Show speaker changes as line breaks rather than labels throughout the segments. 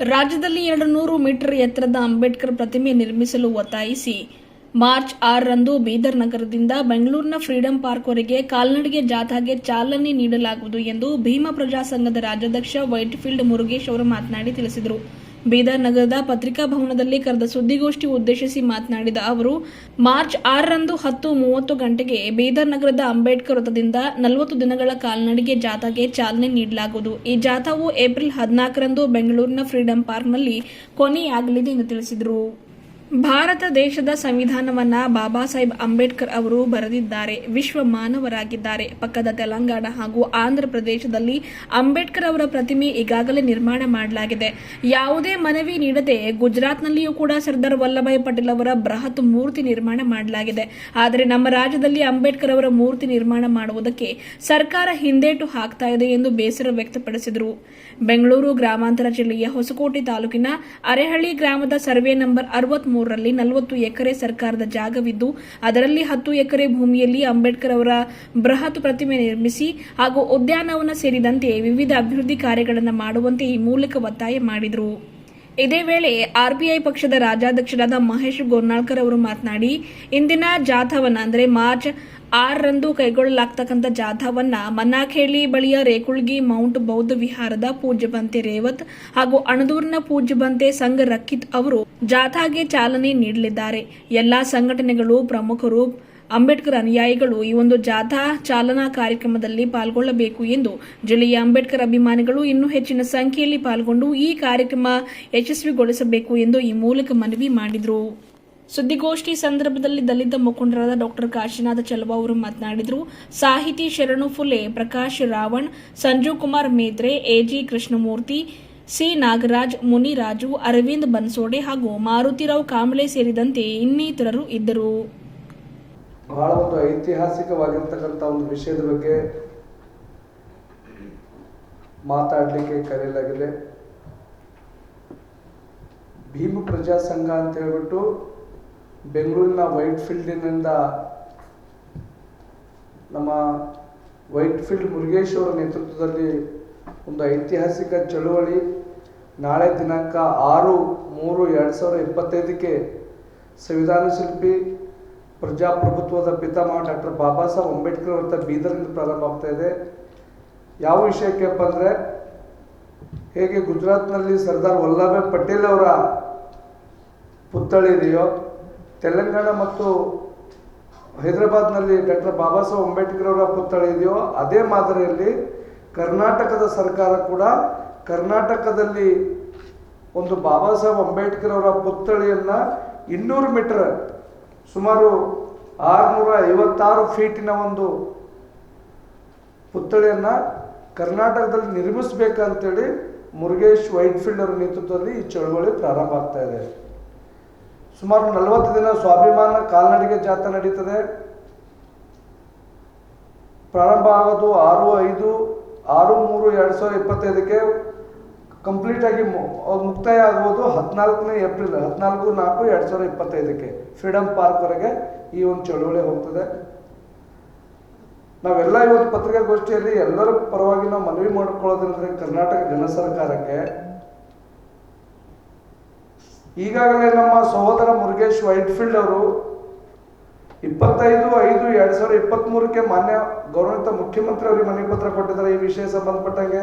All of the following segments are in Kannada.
ರಾಜ್ಯದಲ್ಲಿ ಎರಡು ನೂರು ಮೀಟರ್ ಎತ್ತರದ ಅಂಬೇಡ್ಕರ್ ಪ್ರತಿಮೆ ನಿರ್ಮಿಸಲು ಒತ್ತಾಯಿಸಿ ಮಾರ್ಚ್ ಆರರಂದು ಬೀದರ್ ನಗರದಿಂದ ಬೆಂಗಳೂರಿನ ಫ್ರೀಡಂ ಪಾರ್ಕ್ವರೆಗೆ ಕಾಲ್ನಡಿಗೆ ಜಾಥಾಗೆ ಚಾಲನೆ ನೀಡಲಾಗುವುದು ಎಂದು ಭೀಮ ಪ್ರಜಾ ಸಂಘದ ರಾಜ್ಯಾಧ್ಯಕ್ಷ ವೈಟ್ಫೀಲ್ಡ್ ಮುರುಗೇಶ್ ಅವರು ಮಾತನಾಡಿ ತಿಳಿಸಿದರು. ಬೀದರ್ ನಗರದ ಪತ್ರಿಕಾ ಭವನದಲ್ಲಿ ಕರೆದ ಸುದ್ದಿಗೋಷ್ಠಿ ಉದ್ದೇಶಿಸಿ ಮಾತನಾಡಿದ ಅವರು, ಮಾರ್ಚ್ ಆರರಂದು ಹತ್ತು ಮೂವತ್ತು ಗಂಟೆಗೆ ಬೀದರ್ ನಗರದ ಅಂಬೇಡ್ಕರ್ ವೃತ್ತದಿಂದ ನಲವತ್ತು ದಿನಗಳ ಕಾಲ್ನಡಿಗೆ ಜಾಥಾಗೆ ಚಾಲನೆ ನೀಡಲಾಗುವುದು. ಈ ಜಾಥಾವು ಏಪ್ರಿಲ್ ಹದಿನಾಲ್ಕರಂದು ಬೆಂಗಳೂರಿನ ಫ್ರೀಡಂ ಪಾರ್ಕ್ನಲ್ಲಿ ಕೊನೆಯಾಗಲಿದೆ ಎಂದು ತಿಳಿಸಿದರು. ಭಾರತ ದೇಶದ ಸಂವಿಧಾನವನ್ನ ಬಾಬಾ ಸಾಹೇಬ್ ಅಂಬೇಡ್ಕರ್ ಅವರು ಬರೆದಿದ್ದಾರೆ. ವಿಶ್ವ ಮಾನವರಾಗಿದ್ದಾರೆ. ಪಕ್ಕದ ತೆಲಂಗಾಣ ಹಾಗೂ ಆಂಧ್ರ ಪ್ರದೇಶದಲ್ಲಿ ಅಂಬೇಡ್ಕರ್ ಅವರ ಪ್ರತಿಮೆ ಈಗಾಗಲೇ ನಿರ್ಮಾಣ ಮಾಡಲಾಗಿದೆ. ಯಾವುದೇ ಮನವಿ ನೀಡದೆ ಗುಜರಾತ್ನಲ್ಲಿಯೂ ಕೂಡ ಸರ್ದಾರ್ ವಲ್ಲಭಾಯ್ ಪಟೇಲ್ ಅವರ ಬೃಹತ್ ಮೂರ್ತಿ ನಿರ್ಮಾಣ ಮಾಡಲಾಗಿದೆ. ಆದರೆ ನಮ್ಮ ರಾಜ್ಯದಲ್ಲಿ ಅಂಬೇಡ್ಕರ್ ಅವರ ಮೂರ್ತಿ ನಿರ್ಮಾಣ ಮಾಡುವುದಕ್ಕೆ ಸರ್ಕಾರ ಹಿಂದೇಟು ಹಾಕ್ತಾ ಇದೆ ಎಂದು ಬೇಸರ ವ್ಯಕ್ತಪಡಿಸಿದರು. ಬೆಂಗಳೂರು ಗ್ರಾಮಾಂತರ ಜಿಲ್ಲೆಯ ಹೊಸಕೋಟೆ ತಾಲೂಕಿನ ಅರೆಹಳ್ಳಿ ಗ್ರಾಮದ ಸರ್ವೆ ನಂಬರ್ ಅರವತ್ತ್ ಮೂರರಲ್ಲಿ ನಲವತ್ತು ಎಕರೆ ಸರ್ಕಾರದ ಜಾಗವಿದ್ದು, ಅದರಲ್ಲಿ ಹತ್ತು ಎಕರೆ ಭೂಮಿಯಲ್ಲಿ ಅಂಬೇಡ್ಕರ್ ಅವರ ಬೃಹತ್ ಪ್ರತಿಮೆ ನಿರ್ಮಿಸಿ ಹಾಗೂ ಉದ್ಯಾನವನ ಸೇರಿದಂತೆ ವಿವಿಧ ಅಭಿವೃದ್ಧಿ ಕಾರ್ಯಗಳನ್ನು ಮಾಡುವಂತೆ ಈ ಮೂಲಕ ಒತ್ತಾಯ ಮಾಡಿದರು. ಇದೇ ವೇಳೆ ಆರ್ಬಿಐ ಪಕ್ಷದ ರಾಜ್ಯಾಧ್ಯಕ್ಷರಾದ ಮಹೇಶ್ ಗೋರ್ನಾಳ್ಕರ್ ಅವರು ಮಾತನಾಡಿ, ಇಂದಿನ ಜಾಥಾವನ್ನ ಅಂದರೆ ಮಾರ್ಚ್ ಆರರಂದು ಕೈಗೊಳ್ಳಲಾಗ್ತಕ್ಕಂಥ ಜಾಥಾವನ್ನ ಮನ್ನಾಖೇಳಿ ಬಳಿಯ ರೇಕುಳ್ಗಿ ಮೌಂಟ್ ಬೌದ್ಧ ವಿಹಾರದ ಪೂಜ್ಯಬಂತೆ ರೇವತ್ ಹಾಗೂ ಅಣದೂರಿನ ಪೂಜ್ಯಬಂತೆ ಸಂಘ ರಕ್ಕಿತ್ ಅವರು ಜಾಥಾಗೆ ಚಾಲನೆ ನೀಡಲಿದ್ದಾರೆ. ಎಲ್ಲಾ ಸಂಘಟನೆಗಳು ಪ್ರಮುಖರು, ಅಂಬೇಡ್ಕರ್ ಅನುಯಾಯಿಗಳು ಈ ಒಂದು ಜಾಥಾ ಚಾಲನಾ ಕಾರ್ಯಕ್ರಮದಲ್ಲಿ ಪಾಲ್ಗೊಳ್ಳಬೇಕು ಎಂದು ಜಿಲ್ಲೆಯ ಅಂಬೇಡ್ಕರ್ ಅಭಿಮಾನಿಗಳು ಇನ್ನೂ ಹೆಚ್ಚಿನ ಸಂಖ್ಯೆಯಲ್ಲಿ ಪಾಲ್ಗೊಂಡು ಈ ಕಾರ್ಯಕ್ರಮ ಯಶಸ್ವಿಗೊಳಿಸಬೇಕು ಎಂದು ಈ ಮೂಲಕ ಮನವಿ ಮಾಡಿದರು. ಸುದ್ದಿಗೋಷ್ಠಿ ಸಂದರ್ಭದಲ್ಲಿ ದಲಿತ ಮುಖಂಡರಾದ ಡಾಕ್ಟರ್ ಕಾಶಿನಾಥ ಚಲುವ ಅವರು ಮಾತನಾಡಿದರು. ಸಾಹಿತಿ Sharanu Phule, Prakash Ravan Sanju Kumar Metre A G Krishnamurthy, C Nagaraj Muniraju Arvind Bansode ಹಾಗೂ ಮಾರುತಿರಾವ್ ಕಾಂಬ್ಳೆ ಸೇರಿದಂತೆ ಇನ್ನಿತರರು ಇದ್ದರು.
ಬಹಳ ಒಂದು ಐತಿಹಾಸಿಕವಾಗಿರ್ತಕ್ಕಂಥ ಒಂದು ವಿಷಯದ ಬಗ್ಗೆ ಮಾತಾಡಲಿಕ್ಕೆ ಕರೆಯಲಾಗಿದೆ. ಭೀಮ ಪ್ರಜಾ ಸಂಘ ಅಂತ ಹೇಳ್ಬಿಟ್ಟು ಬೆಂಗಳೂರಿನ ವೈಟ್ ಫೀಲ್ಡಿನಿಂದ ನಮ್ಮ ವೈಟ್ ಫೀಲ್ಡ್ ಮುರುಗೇಶ್ ಅವರ ನೇತೃತ್ವದಲ್ಲಿ ಒಂದು ಐತಿಹಾಸಿಕ ಚಳುವಳಿ. ನಾಳೆ ದಿನಾಂಕ ಆರು ಮೂರು ಎರಡು ಸಾವಿರದ ಇಪ್ಪತ್ತೈದಕ್ಕೆ ಸಂವಿಧಾನ ಶಿಲ್ಪಿ, ಪ್ರಜಾಪ್ರಭುತ್ವದ ಪಿತಾಮಹ ಡಾಕ್ಟರ್ ಬಾಬಾ ಸಾಹೇಬ್ ಅಂಬೇಡ್ಕರ್ ಅವರ ಬೀದರ್ನಿಂದ ಪ್ರಾರಂಭ ಆಗ್ತಾ ಇದೆ. ಯಾವ ವಿಷಯಕ್ಕೆ ಬಂದರೆ, ಹೇಗೆ ಗುಜರಾತ್ನಲ್ಲಿ ಸರ್ದಾರ್ ವಲ್ಲಭಾಯ್ ಪಟೇಲ್ ಅವರ ಪುತ್ಥಳಿ ಇದೆಯೋ ತೆಲಂಗಾಣ ಮತ್ತು ಹೈದರಾಬಾದ್ನಲ್ಲಿ ಡಾಕ್ಟರ್ ಬಾಬಾ ಸಾಹೇಬ್ ಅಂಬೇಡ್ಕರ್ ಅವರ ಪುತ್ಥಳಿ ಇದೆಯೋ ಅದೇ ಮಾದರಿಯಲ್ಲಿ ಕರ್ನಾಟಕದ ಸರ್ಕಾರ ಕೂಡ ಕರ್ನಾಟಕದಲ್ಲಿ ಒಂದು ಬಾಬಾ ಸಾಹೇಬ್ ಅಂಬೇಡ್ಕರ್ ಅವರ ಪುತ್ಥಳಿಯನ್ನು ಇನ್ನೂರು ಮೀಟರ್ ಸುಮಾರು ಆರುನೂರ ಐವತ್ತಾರು ಫೀಟಿನ ಒಂದು ಪುತ್ಥಳಿಯನ್ನು ಕರ್ನಾಟಕದಲ್ಲಿ ನಿರ್ಮಿಸಬೇಕಂತೇಳಿ ಮುರುಗೇಶ್ ವೈಟ್ಫೀಲ್ಡ್ ಅವರ ನೇತೃತ್ವದಲ್ಲಿ ಈ ಚಳವಳಿ ಪ್ರಾರಂಭ ಆಗ್ತಾ ಇದೆ. ಸುಮಾರು ನಲವತ್ತು ದಿನ ಸ್ವಾಭಿಮಾನ ಕಾಲ್ನಡಿಗೆ ಜಾಥಾ ನಡೀತದೆ. ಪ್ರಾರಂಭ ಆಗೋದು ಆರು ಐದು, ಆರು ಮೂರು ಎರಡು ಸಾವಿರದ ಇಪ್ಪತ್ತೈದಕ್ಕೆ. ಕಂಪ್ಲೀಟ್ ಆಗಿ ಮು- ಮುಕ್ತಾಯ ಆಗ್ಬೋದು ಹದಿನಾಲ್ಕನೇ ಏಪ್ರಿಲ್, ಹದಿನಾಲ್ಕು ನಾಲ್ಕು ಎರಡು ಸಾವಿರದ ಇಪ್ಪತ್ತೈದಕ್ಕೆ ಫ್ರೀಡಮ್ ಪಾರ್ಕ್ವರೆಗೆ ಈ ಒಂದು ಚಳುವಳಿ ಹೋಗ್ತದೆ. ನಾವೆಲ್ಲ ಇವತ್ತು ಪತ್ರಿಕಾಗೋಷ್ಠಿಯಲ್ಲಿ ಎಲ್ಲರ ಪರವಾಗಿ ನಾವು ಮನವಿ ಮಾಡಿಕೊಳ್ಳೋದಂದ್ರೆ ಕರ್ನಾಟಕ ಜನ ಸರ್ಕಾರಕ್ಕೆ. ಈಗಾಗಲೇ ನಮ್ಮ ಸಹೋದರ ಮುರುಗೇಶ್ ವೈಟ್ಫೀಲ್ಡ್ ಅವರು ಇಪ್ಪತ್ತೈದು ಐದು ಎರಡ್ ಸಾವಿರದ ಇಪ್ಪತ್ತ್ಮೂರಕ್ಕೆ ಮಾನ್ಯ ಗೌರವಿತ ಮುಖ್ಯಮಂತ್ರಿ ಅವರಿಗೆ ಮನವಿ ಪತ್ರ ಕೊಟ್ಟಿದ್ದಾರೆ. ಈ ವಿಷಯ ಸಂಬಂಧಪಟ್ಟಂಗೆ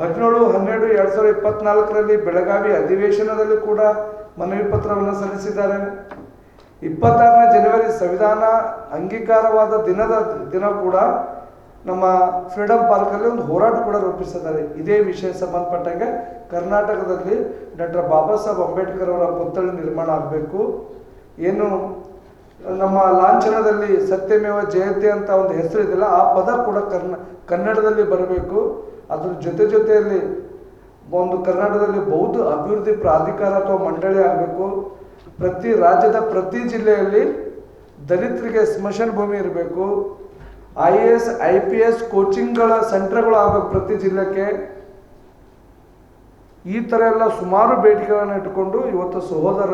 ಹದಿನೇಳು, ಹನ್ನೆರಡು, ಎರಡು ಸಾವಿರದ ಇಪ್ಪತ್ನಾಲ್ಕರಲ್ಲಿ ಬೆಳಗಾವಿ ಅಧಿವೇಶನದಲ್ಲಿ ಕೂಡ ಮನವಿ ಪತ್ರವನ್ನು ಸಲ್ಲಿಸಿದ್ದಾರೆ. ಇಪ್ಪತ್ತಾರನೇ ಜನವರಿ ಸಂವಿಧಾನ ಅಂಗೀಕಾರವಾದ ದಿನದ ದಿನ ಕೂಡ ನಮ್ಮ ಫ್ರೀಡಮ್ ಪಾರ್ಕಲ್ಲಿ ಒಂದು ಹೋರಾಟ ಕೂಡ ರೂಪಿಸಿದ್ದಾರೆ. ಇದೇ ವಿಷಯ ಸಂಬಂಧಪಟ್ಟಂಗೆ ಕರ್ನಾಟಕದಲ್ಲಿ ಡಾಕ್ಟರ್ ಬಾಬಾ ಸಾಹೇಬ್ ಅಂಬೇಡ್ಕರ್ ಅವರ ಪುತ್ಥಳಿ ನಿರ್ಮಾಣ ಆಗಬೇಕು. ಏನು ನಮ್ಮ ಲಾಂಛನದಲ್ಲಿ ಸತ್ಯಮೇವ ಜಯತೆ ಅಂತ ಒಂದು ಹೆಸರು ಇದೆಯಲ್ಲ, ಆ ಪದ ಕೂಡ ಕರ್ನ, ಕನ್ನಡದಲ್ಲಿ ಬರಬೇಕು. ಅದ್ರ ಜೊತೆ ಜೊತೆಯಲ್ಲಿ ಒಂದು ಕರ್ನಾಟಕದಲ್ಲಿ ಬೌದ್ಧ ಅಭಿವೃದ್ಧಿ ಪ್ರಾಧಿಕಾರ ಅಥವಾ ಮಂಡಳಿ ಆಗಬೇಕು. ಪ್ರತಿ ರಾಜ್ಯದ ಪ್ರತಿ ಜಿಲ್ಲೆಯಲ್ಲಿ ದಲಿತರಿಗೆ ಸ್ಮಶಾನ ಭೂಮಿ ಇರಬೇಕು. I A S, I P S ಕೋಚಿಂಗ್ಗಳ ಸೆಂಟರ್ಗಳು ಆಗಬೇಕು ಪ್ರತಿ ಜಿಲ್ಲೆಗೆ. ಈ ಥರ ಎಲ್ಲ ಸುಮಾರು ಬೇಡಿಕೆಗಳನ್ನು ಇಟ್ಟುಕೊಂಡು ಇವತ್ತು ಸಹೋದರ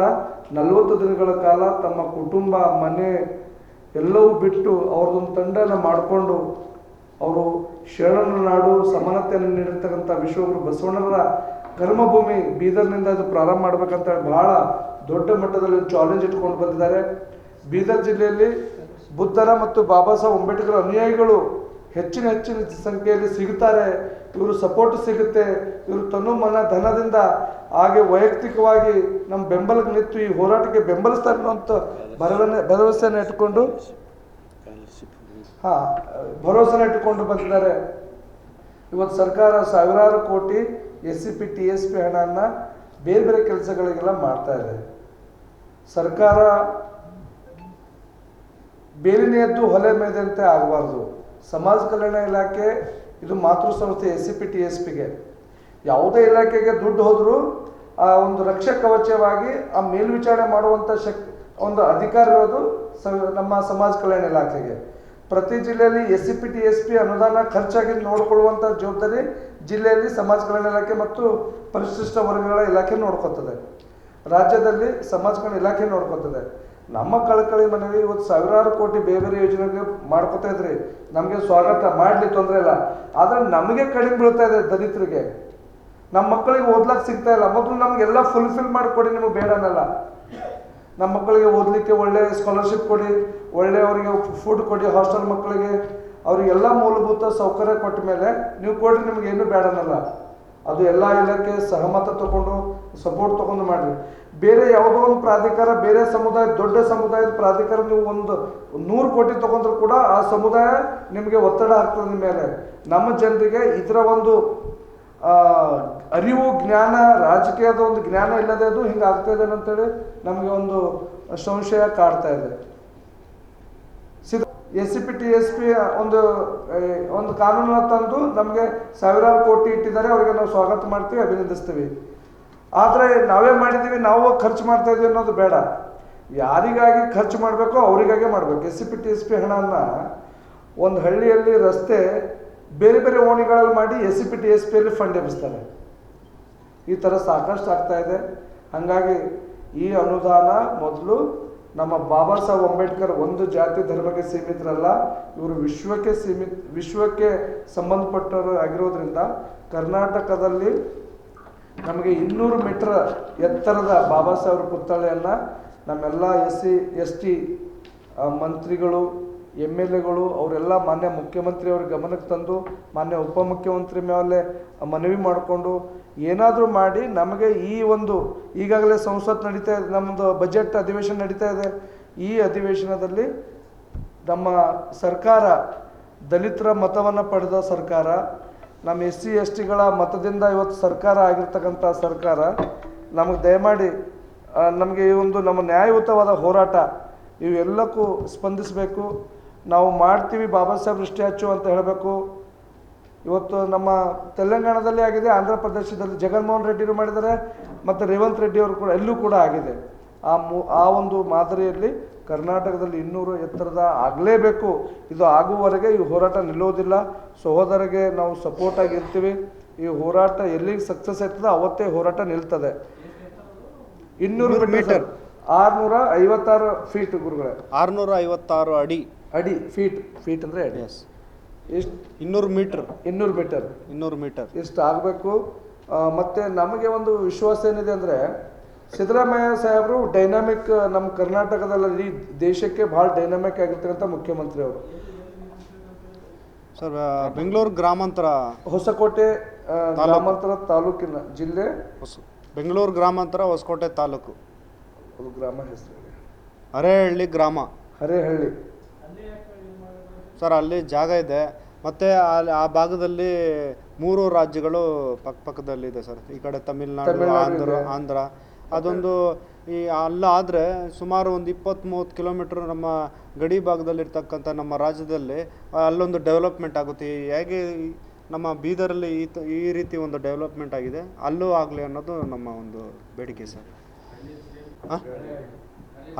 ನಲವತ್ತು ದಿನಗಳ ಕಾಲ ತಮ್ಮ ಕುಟುಂಬ, ಮನೆ ಎಲ್ಲವೂ ಬಿಟ್ಟು ಅವ್ರದ್ದೊಂದು ತಂಡನ ಮಾಡಿಕೊಂಡು ಅವರು ಶರಣರ ನಾಡು, ಸಮಾನತೆಯನ್ನು ನೀಡಿರ್ತಕ್ಕಂಥ ವಿಶ್ವಗುರು ಬಸವಣ್ಣರ ಕರ್ಮಭೂಮಿ ಬೀದರ್ನಿಂದ ಅದು ಪ್ರಾರಂಭ ಮಾಡ್ಬೇಕಂತ ಹೇಳಿ ಬಹಳ ದೊಡ್ಡ ಮಟ್ಟದಲ್ಲಿ ಚಾಲೆಂಜ್ ಇಟ್ಕೊಂಡು ಬಂದಿದ್ದಾರೆ. ಬೀದರ್ ಜಿಲ್ಲೆಯಲ್ಲಿ ಬುದ್ಧರ ಮತ್ತು ಬಾಬಾ ಸಾಹೇಬ್ ಅಂಬೇಡ್ಕರ್ ಅನುಯಾಯಿಗಳು ಹೆಚ್ಚಿನ ಹೆಚ್ಚಿನ ಸಂಖ್ಯೆಯಲ್ಲಿ ಸಿಗುತ್ತಾರೆ. ಇವರು ಸಪೋರ್ಟ್ ಸಿಗುತ್ತೆ. ಇವರು ತನು ಮನ ಧನದಿಂದ ಹಾಗೆ ವೈಯಕ್ತಿಕವಾಗಿ ನಮ್ಮ ಬೆಂಬಲಕ್ಕೆ ನಿಂತು ಈ ಹೋರಾಟಕ್ಕೆ ಬೆಂಬಲಿಸ್ತಾರೆ ಅಂತ ಭರವಸೆ, ಭರವಸೆಯನ್ನು ಇಟ್ಕೊಂಡು ಹಾ ಭರವಸೆನ ಇಟ್ಟುಕೊಂಡು ಬಂದಿದ್ದಾರೆ. ಇವತ್ತು ಸರ್ಕಾರ ಸಾವಿರಾರು ಕೋಟಿ S C P T S P ಹಣನ ಬೇರೆ ಬೇರೆ ಕೆಲಸಗಳಿಗೆಲ್ಲ ಮಾಡ್ತಾ ಇದೆ. ಸರ್ಕಾರ ಬೇಲಿನ ಎದ್ದು ಹೊಲೆ ಮೇದಂತೆ ಆಗಬಾರ್ದು. ಸಮಾಜ ಕಲ್ಯಾಣ ಇಲಾಖೆ, ಇದು ಮಾತೃ ಸಂಸ್ಥೆ S C P T S ಪಿಗೆ. ಯಾವುದೇ ಇಲಾಖೆಗೆ ದುಡ್ಡು ಹೋದರೂ ಆ ಒಂದು ರಕ್ಷೆ ಕವಚವಾಗಿ ಆ ಮೇಲ್ವಿಚಾರಣೆ ಮಾಡುವಂಥ ಶಕ್, ಒಂದು ಅಧಿಕಾರ ಇರೋದು ಸ, ನಮ್ಮ ಸಮಾಜ ಕಲ್ಯಾಣ ಇಲಾಖೆಗೆ. ಪ್ರತಿ ಜಿಲ್ಲೆಯಲ್ಲಿ S C P T S P ಅನುದಾನ ಖರ್ಚಾಗಿ ನೋಡಿಕೊಳ್ಳುವಂಥ ಜವಾಬ್ದಾರಿ ಜಿಲ್ಲೆಯಲ್ಲಿ ಸಮಾಜ ಕಲ್ಯಾಣ ಇಲಾಖೆ ಮತ್ತು ಪರಿಶಿಷ್ಟ ವರ್ಗಗಳ ಇಲಾಖೆ ನೋಡ್ಕೊತದೆ ರಾಜ್ಯದಲ್ಲಿ ಸಮಾಜ ಕಲ್ಯಾಣ ಇಲಾಖೆ ನೋಡ್ಕೊತದೆ ನಮ್ಮ ಕಳಕಳಿ ಮನೆಯಲ್ಲಿ ಇವತ್ತು ಸಾವಿರಾರು ಕೋಟಿ ಬೇರೆ ಬೇರೆ ಯೋಜನೆಗೆ ಮಾಡ್ಕೊತಾ ಇದ್ರಿ. ನಮಗೆ ಸ್ವಾಗತ, ಮಾಡಲಿ ತೊಂದರೆ ಇಲ್ಲ. ಆದರೆ ನಮಗೆ ಕಡಿಮೆ ಬೀಳ್ತಾ ಇದೆ ದಲಿತರಿಗೆ. ನಮ್ಮ ಮಕ್ಕಳಿಗೆ ಓದ್ಲಕ್ಕೆ ಸಿಗ್ತಾ ಇಲ್ಲ. ಮೊದಲು ನಮಗೆಲ್ಲ ಫುಲ್ಫಿಲ್ ಮಾಡಿಕೊಡಿ, ನಿಮಗೆ ಬೇಡ ಅನ್ನಲ್ಲ. ನಮ್ಮ ಮಕ್ಕಳಿಗೆ ಓದಲಿಕ್ಕೆ ಒಳ್ಳೆ ಸ್ಕಾಲರ್ಶಿಪ್ ಕೊಡಿ, ಒಳ್ಳೆ ಅವರಿಗೆ ಫುಡ್ ಕೊಡಿ ಹಾಸ್ಟೆಲ್ ಮಕ್ಕಳಿಗೆ. ಅವರಿಗೆಲ್ಲ ಮೂಲಭೂತ ಸೌಕರ್ಯ ಕೊಟ್ಟ ಮೇಲೆ ನೀವು ಕೊಡ್ರಿ, ನಿಮ್ಗೆ ಏನು ಬೇಡ ಅದು ಎಲ್ಲ ಇಲಾಖೆ ಸಹಮತ ತಗೊಂಡು ಸಪೋರ್ಟ್ ತಗೊಂಡು ಮಾಡ್ರಿ. ಬೇರೆ ಯಾವುದೋ ಒಂದು ಪ್ರಾಧಿಕಾರ, ಬೇರೆ ಸಮುದಾಯ, ದೊಡ್ಡ ಸಮುದಾಯದ ಪ್ರಾಧಿಕಾರ ನೀವು ಒಂದು ನೂರು ಕೋಟಿ ತಗೊಂಡ್ರು ಕೂಡ ಆ ಸಮುದಾಯ ನಿಮಗೆ ಒತ್ತಡ ಆಗ್ತದೆ ನಿಮ್ಮ ಮೇಲೆ. ನಮ್ಮ ಜನರಿಗೆ ಇದರ ಒಂದು ಅರಿವು, ಜ್ಞಾನ, ರಾಜಕೀಯದ ಒಂದು ಜ್ಞಾನ ಇಲ್ಲದೆ ಅದು ಹಿಂಗೆ ಆಗ್ತಾ ಇದೆ ಅಂತೇಳಿ ನಮಗೆ ಒಂದು ಸಂಶಯ ಕಾಡ್ತಾ ಇದೆ. S C P, T S P ಒಂದು ಒಂದು ಕಾನೂನನ್ನು ತಂದು ನಮಗೆ ಸಾವಿರಾರು ಕೋಟಿ ಇಟ್ಟಿದ್ದಾರೆ. ಅವರಿಗೆ ನಾವು ಸ್ವಾಗತ ಮಾಡ್ತೀವಿ, ಅಭಿನಂದಿಸ್ತೀವಿ. ಆದರೆ ನಾವೇ ಮಾಡಿದ್ದೀವಿ, ನಾವು ಖರ್ಚು ಮಾಡ್ತಾ ಇದೀವಿ ಅನ್ನೋದು ಬೇಡ. ಯಾರಿಗಾಗಿ ಖರ್ಚು ಮಾಡಬೇಕೋ ಅವರಿಗಾಗೇ ಮಾಡಬೇಕು. S C P, T S P ಹಣನ ಒಂದು ಹಳ್ಳಿಯಲ್ಲಿ ರಸ್ತೆ ಬೇರೆ ಬೇರೆ ಓಣಿಗಳಲ್ಲಿ ಮಾಡಿ S C P, T S ಪಿಯಲ್ಲಿ ಫಂಡ್ ಎಬ್ಬಿಸ್ತಾರೆ. ಈ ಥರ ಸಾಕಷ್ಟು ಆಗ್ತಾ ಇದೆ. ಹಾಗಾಗಿ ಈ ಅನುದಾನ ಮೊದಲು ನಮ್ಮ ಬಾಬಾ ಸಾಹೇಬ್ ಅಂಬೇಡ್ಕರ್ ಒಂದು ಜಾತಿ ಧರ್ಮಕ್ಕೆ ಸೀಮಿತರಲ್ಲ, ಇವರು ವಿಶ್ವಕ್ಕೆ ಸೀಮಿತ, ವಿಶ್ವಕ್ಕೆ ಸಂಬಂಧಪಟ್ಟರು ಆಗಿರೋದ್ರಿಂದ ಕರ್ನಾಟಕದಲ್ಲಿ ನಮಗೆ ಇನ್ನೂರು ಮೀಟರ್ ಎತ್ತರದ ಬಾಬಾ ಸಾಹೇಬ್ರ ಪುತ್ಥಳಿಯನ್ನು ನಮ್ಮೆಲ್ಲ ಎಸ್ ಸಿ, ಎಸ್ ಟಿ ಮಂತ್ರಿಗಳು, ಎಂ ಎಲ್ ಎಗಳು, ಅವರೆಲ್ಲ ಮಾನ್ಯ ಮುಖ್ಯಮಂತ್ರಿಯವ್ರ ಗಮನಕ್ಕೆ ತಂದು, ಮಾನ್ಯ ಉಪಮುಖ್ಯಮಂತ್ರಿ ಮೇಲೆ ಮನವಿ ಮಾಡಿಕೊಂಡು ಏನಾದರೂ ಮಾಡಿ ನಮಗೆ ಈ ಒಂದು ಈಗಾಗಲೇ ಸಂಸತ್ ನಡೀತಾ ಇದೆ ನಮ್ಮದು ಬಜೆಟ್ ಅಧಿವೇಶನ ನಡೀತಾ ಇದೆ. ಈ ಅಧಿವೇಶನದಲ್ಲಿ ನಮ್ಮ ಸರ್ಕಾರ, ದಲಿತರ ಮತವನ್ನು ಪಡೆದ ಸರ್ಕಾರ ನಮ್ಮ ಎಸ್ ಸಿ ಎಸ್ ಟಿಗಳ ಮತದಿಂದ ಇವತ್ತು ಸರ್ಕಾರ ಆಗಿರ್ತಕ್ಕಂಥ ಸರ್ಕಾರ ನಮಗೆ ದಯಮಾಡಿ ನಮಗೆ ಈ ಒಂದು ನಮ್ಮ ನ್ಯಾಯಯುತವಾದ ಹೋರಾಟ ಇವೆಲ್ಲಕ್ಕೂ ಸ್ಪಂದಿಸಬೇಕು. ನಾವು ಮಾಡ್ತೀವಿ, ಬಾಬಾ ಸಾಹೇಬ್ ದೃಷ್ಟಿ ಹಚ್ಚು ಅಂತ ಹೇಳಬೇಕು. ಇವತ್ತು ನಮ್ಮ ತೆಲಂಗಾಣದಲ್ಲಿ ಆಗಿದೆ, ಆಂಧ್ರ ಪ್ರದೇಶದಲ್ಲಿ ಜಗನ್ಮೋಹನ್ ರೆಡ್ಡಿರು ಮಾಡಿದ್ದಾರೆ, ಮತ್ತು ರೇವಂತ್ ರೆಡ್ಡಿ ಅವರು ಕೂಡ, ಎಲ್ಲೂ ಕೂಡ ಆಗಿದೆ. ಆ ಮು, ಆ ಒಂದು ಮಾದರಿಯಲ್ಲಿ ಕರ್ನಾಟಕದಲ್ಲಿ ಇನ್ನೂರು ಎತ್ತರದ ಆಗಲೇಬೇಕು. ಇದು ಆಗುವವರೆಗೆ ಈ ಹೋರಾಟ ನಿಲ್ಲೋದಿಲ್ಲ ಸಹೋದರಿಗೆ ನಾವು ಸಪೋರ್ಟ್ ಆಗಿರ್ತೀವಿ. ಈ ಹೋರಾಟ ಎಲ್ಲಿಗೆ ಸಕ್ಸಸ್ ಆಯ್ತದೆ ಅವತ್ತೇ ಹೋರಾಟ ನಿಲ್ತದೆ. ಇನ್ನೂರು ಮೀಟರ್. ಆರ್ನೂರ ಐವತ್ತಾರು ಫೀಟ್ ಗುರುಗಳೇ.
ಆರುನೂರ ಐವತ್ತಾರು ಅಡಿ.
ಅಡಿ ಫೀಟ್ ಫೀಟ್ ಅಂದರೆ ಅಡಿ.
ಎಸ್
ಎಷ್ಟು?
ಇನ್ನೂರು ಮೀಟರ್
ಇನ್ನೂರು ಮೀಟರ್
ಇನ್ನೂರು ಮೀಟರ್
ಇಷ್ಟು ಆಗಬೇಕು? ಮತ್ತು ನಮಗೆ ಒಂದು ವಿಶ್ವಾಸ ಏನಿದೆ ಅಂದರೆ ಸಿದ್ದರಾಮಯ್ಯ ಸಾಹೇಬರು ಡೈನಾಮಿಕ್ ನಮ್ಮ ಕರ್ನಾಟಕದಲ್ಲಿ ದೇಶಕ್ಕೆ ಭಾಳ ಡೈನಾಮಿಕ್ ಆಗಿರ್ತಕ್ಕಂಥ ಮುಖ್ಯಮಂತ್ರಿ ಅವರು.
ಸರ್ ಬೆಂಗಳೂರು ಗ್ರಾಮಾಂತರ
ಹೊಸಕೋಟೆ. ಗ್ರಾಮಾಂತರ ತಾಲೂಕಿನ ಜಿಲ್ಲೆ?
ಹೊಸ ಬೆಂಗಳೂರು ಗ್ರಾಮಾಂತರ ಹೊಸಕೋಟೆ ತಾಲೂಕು.
ಅದು ಗ್ರಾಮ ಹೆಸರು.
ಅರೇಹಳ್ಳಿ ಗ್ರಾಮ.
ಹರೇಹಳ್ಳಿ
ಸರ್ ಅಲ್ಲಿ ಜಾಗ ಇದೆ. ಮತ್ತು ಅಲ್ಲಿ ಆ ಭಾಗದಲ್ಲಿ ಮೂರು ರಾಜ್ಯಗಳು ಪಕ್ಕ ಪಕ್ಕದಲ್ಲಿದೆ ಸರ್. ಈ ಕಡೆ ತಮಿಳ್ನಾಡು
ತಮಿಳ್ನಾಡು
ಆಂಧ್ರ ಆಂಧ್ರ. ಅದೊಂದು ಈ ಅಲ್ಲ ಆದರೆ ಸುಮಾರು ಒಂದು ಇಪ್ಪತ್ತು ಮೂವತ್ತು ಕಿಲೋಮೀಟ್ರ್ ನಮ್ಮ ಗಡಿ ಭಾಗದಲ್ಲಿರ್ತಕ್ಕಂಥ ನಮ್ಮ ರಾಜ್ಯದಲ್ಲಿ ಅಲ್ಲೊಂದು ಡೆವಲಪ್ಮೆಂಟ್ ಆಗುತ್ತೆ. ಹೇಗೆ ನಮ್ಮ ಬೀದರಲ್ಲಿ ಈ ತ ಈ ರೀತಿ ಒಂದು ಡೆವಲಪ್ಮೆಂಟ್ ಆಗಿದೆ ಅಲ್ಲೂ ಆಗಲಿ ಅನ್ನೋದು ನಮ್ಮ ಒಂದು ಬೇಡಿಕೆ ಸರ್. ಹಾಂ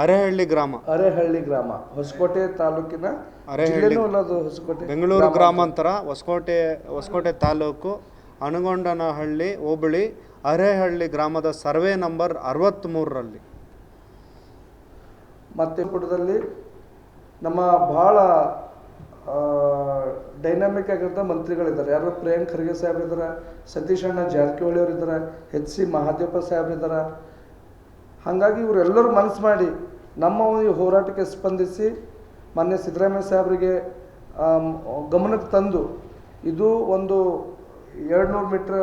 ಅರೆಹಳ್ಳಿ ಗ್ರಾಮ.
ಅರೆಹಳ್ಳಿ ಗ್ರಾಮ ಹೊಸಕೋಟೆ ತಾಲೂಕಿನ
ಅರೆಹಳ್ಳಿ
ಅನ್ನೋದು ಹೊಸಕೋಟೆ
ಬೆಂಗಳೂರು ಗ್ರಾಮಾಂತರ ಹೊಸಕೋಟೆ ಹೊಸಕೋಟೆ ತಾಲೂಕು ಅನಗೊಂಡನಹಳ್ಳಿ ಹೋಬಳಿ ಅರೇಹಳ್ಳಿ ಗ್ರಾಮದ ಸರ್ವೆ ನಂಬರ್ ಅರವತ್ತ್ಮೂರರಲ್ಲಿ
ಮತ್ತೆ ಪುಟದಲ್ಲಿ ನಮ್ಮ ಭಾಳ ಡೈನಾಮಿಕ್ ಆಗಿರೋ ಮಂತ್ರಿಗಳಿದ್ದಾರೆ. ಯಾರು? ಪ್ರಿಯಾಂಕ್ ಖರ್ಗೆ ಸಾಹೇಬ್ರು ಇದ್ದಾರೆ ಸತೀಶ್ ಅಣ್ಣ ಜಾರಕಿಹೊಳಿ ಅವರು ಇದ್ದಾರೆ ಎಚ್ ಸಿ ಮಹಾದೇವಪ್ಪ ಸಾಹೇಬ್ರು ಇದ್ದಾರೆ ಹಾಗಾಗಿ ಇವರೆಲ್ಲರೂ ಮನಸ್ಸು ಮಾಡಿ ನಮ್ಮ ಈ ಹೋರಾಟಕ್ಕೆ ಸ್ಪಂದಿಸಿ ಮಾನ್ಯ ಸಿದ್ದರಾಮಯ್ಯ ಸಾಹೇಬರಿಗೆ ಗಮನಕ್ಕೆ ತಂದು ಇದು ಒಂದು ಎರಡುನೂರು ಮೀಟ್ರ್